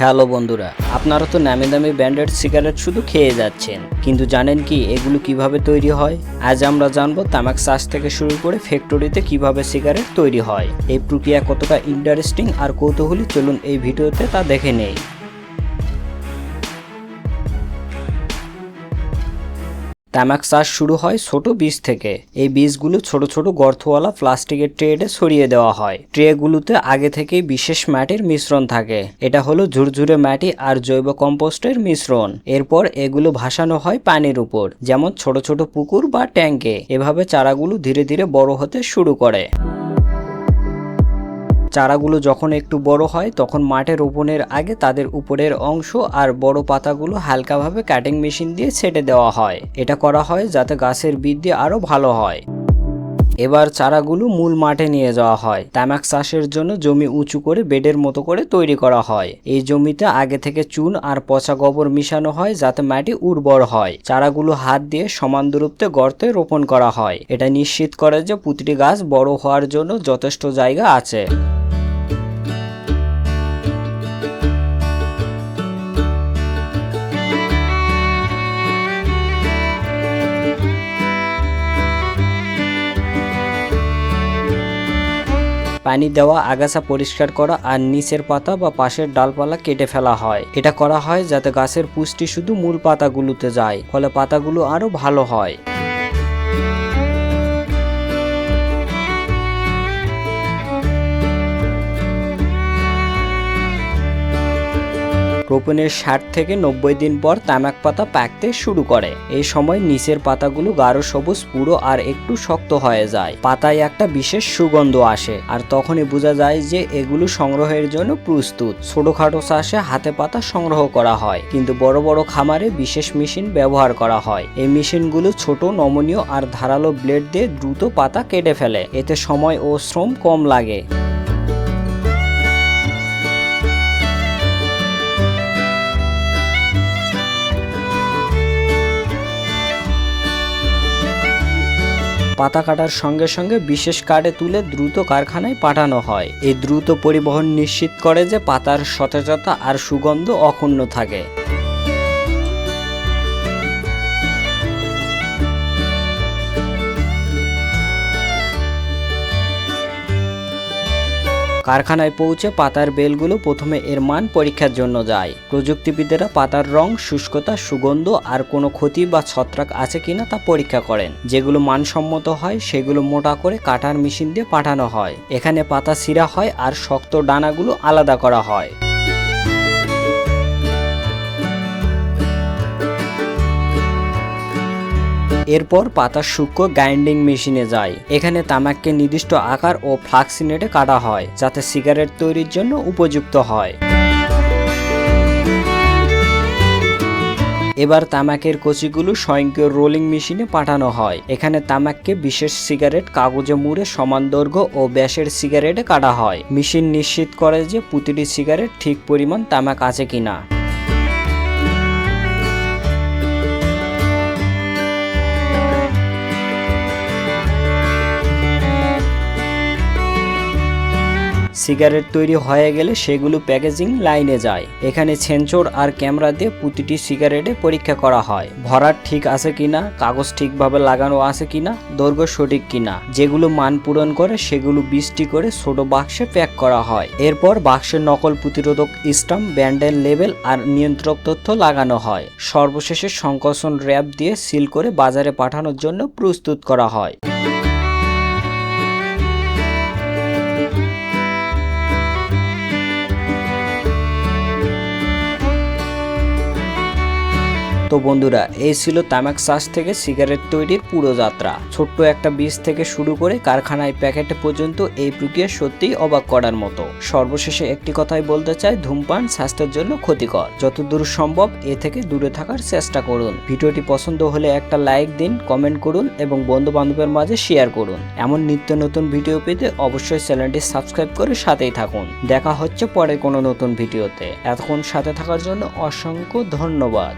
Hello বন্ধুরা, আপনারা তো নামি দামি ব্র্যান্ডেড সিগারেট শুধু খেয়ে যাচ্ছেন, কিন্তু জানেন কি এগুলো কীভাবে তৈরি হয়? আজ আমরা জানব তামাক চাষ থেকে শুরু করে ফ্যাক্টরিতে কীভাবে সিগারেট তৈরি হয়, এই প্রক্রিয়া কতটা ইন্টারেস্টিং আর কৌতূহলী চলুন এই ভিডিওতে তা দেখে নেই। তামাক চাষ শুরু হয় ছোট বীজ থেকে। এই বীজগুলো ছোট ছোট গর্তওয়ালা প্লাস্টিকের ট্রেডে সরিয়ে দেওয়া হয়। ট্রেগুলোতে আগে থেকেই বিশেষ মাটির মিশ্রণ থাকে। এটা হলো ঝুরঝুরে মাটি আর জৈব কম্পোস্টের মিশ্রণ। এরপর এগুলো ভাসানো হয় পানির উপর, যেমন ছোট ছোট পুকুর বা ট্যাঙ্কে এভাবে চারাগুলো ধীরে ধীরে বড় হতে শুরু করে। চারাগুলো যখন একটু বড় হয়, তখন মাঠে রোপণের আগে তাদের উপরের অংশ আর বড় পাতাগুলো হালকাভাবে কাটিং মেশিন দিয়ে ছেটে দেওয়া হয়। এটা করা হয় যাতে গাছের বৃদ্ধি আরও ভালো হয়। এবার চারাগুলো মূল মাঠে নিয়ে যাওয়া হয়। তামাক চাষের জন্য জমি উঁচু করে বেডের মতো করে তৈরি করা হয়। এই জমিতে আগে থেকে চুন আর পচা গোবর মিশানো হয় যাতে মাটি উর্বর হয়। চারাগুলো হাত দিয়ে সমান দূরত্বে গর্তে রোপণ করা হয়। এটা নিশ্চিত করে যে প্রতিটি গাছ বড় হওয়ার জন্য যথেষ্ট জায়গা আছে। পানি দেওয়া, আগাছা পরিষ্কার করা আর নিচের পাতা বা পাশের ডালপালা কেটে ফেলা হয়। এটা করা হয় যাতে গাছের পুষ্টি শুধু মূল পাতাগুলোতে যায়, ফলে পাতাগুলো আরও ভালো হয়। রোপণের ষাট থেকে নব্বই দিন পর তামাক পাতা পাকতে শুরু করে। এই সময় নিচের পাতাগুলো গাঢ় সবুজ, পুরো আর একটু শক্ত হয়ে যায়। পাতায় একটা বিশেষ সুগন্ধ আসে আর তখনই বোঝা যায় যে এগুলো সংগ্রহের জন্য প্রস্তুত। ছোটখাটো চাষে হাতে পাতা সংগ্রহ করা হয়, কিন্তু বড় বড় খামারে বিশেষ মেশিন ব্যবহার করা হয়। এই মেশিনগুলো ছোট, নমনীয় আর ধারালো ব্লেড দিয়ে দ্রুত পাতা কেটে ফেলে। এতে সময় ও শ্রম কম লাগে। পাতা কাটার সঙ্গে সঙ্গে বিশেষ কার্ডে তুলে দ্রুত কারখানায় পাঠানো হয়। এই দ্রুত পরিবহন নিশ্চিত করে যে পাতার সতেজতা আর সুগন্ধ অক্ষুণ্ণ থাকে। কারখানায় পৌঁছে পাতার বেলগুলো প্রথমে এর মান পরীক্ষার জন্য যায়। প্রযুক্তিবিদেরা পাতার রং, শুষ্কতা, সুগন্ধ আর কোনো ক্ষতি বা ছত্রাক আছে কিনা তা পরীক্ষা করেন। যেগুলো মানসম্মত হয়, সেগুলো মোটা করে কাটার মেশিন দিয়ে পাঠানো হয়। এখানে পাতা ছিঁড়া হয় আর শক্ত ডানাগুলো আলাদা করা হয়। এরপর পাতা সূক্ষ্ম গ্রাইন্ডিং মেশিনে যায়। এখানে তামাককে নির্দিষ্ট আকার ও ফ্লাক্সিনেটে কাটা হয়, যাতে সিগারেট তৈরির জন্য উপযুক্ত হয়। এবার তামাকের কচিগুলো স্বয়ংক্রিয় রোলিং মেশিনে পাঠানো হয়। এখানে তামাককে বিশেষ সিগারেট, কাগজে মুড়ে সমান দৈর্ঘ্য ও ব্যাসের সিগারেটে কাটা হয়। মেশিন নিশ্চিত করে যে প্রতিটি সিগারেট ঠিক পরিমাণ তামাক আছে কিনা। সিগারেট তৈরি হয়ে গেলে সেগুলো প্যাকেজিং লাইনে যায়। এখানে সেন্সর আর ক্যামেরা দিয়ে প্রতিটি সিগারেটে পরীক্ষা করা হয়। ভরাট ঠিক আছে কিনা, কাগজ ঠিকভাবে লাগানো আছে কিনা, দৈর্ঘ্য সঠিক কিনা, যেগুলো মান পূরণ করে সেগুলো বৃষ্টি করে ছোট বাক্সে প্যাক করা হয়। এরপর বাক্সের নকল প্রতিরোধক স্টাম্প, ব্যান্ডেল লেবেল আর নিয়ন্ত্রক তথ্য লাগানো হয়। সর্বশেষে সংকোচন র্যাপ দিয়ে সিল করে বাজারে পাঠানোর জন্য প্রস্তুত করা হয়। তো বন্ধুরা, এই ছিল তামাক চাষ থেকে সিগারেট তৈরির পুরো যাত্রা। ছোট্ট একটা বীজ থেকে শুরু করে কারখানায় প্যাকেটে পর্যন্ত এই প্রক্রিয়া সত্যিই অবাক করার মতো। সর্বশেষে একটি কথাই বলতে চাই, ধূমপান স্বাস্থ্যের জন্য ক্ষতিকর। যতদূর সম্ভব এ থেকে দূরে থাকার চেষ্টা করুন। ভিডিওটি পছন্দ হলে একটা লাইক দিন, কমেন্ট করুন এবং বন্ধু বান্ধবের মাঝে শেয়ার করুন। এমন নিত্য নতুন ভিডিও পেতে অবশ্যই চ্যানেলটি সাবস্ক্রাইব করে সাথেই থাকুন। দেখা হচ্ছে পরে কোনো নতুন ভিডিওতে। এতক্ষণ সাথে থাকার জন্য অসংখ্য ধন্যবাদ।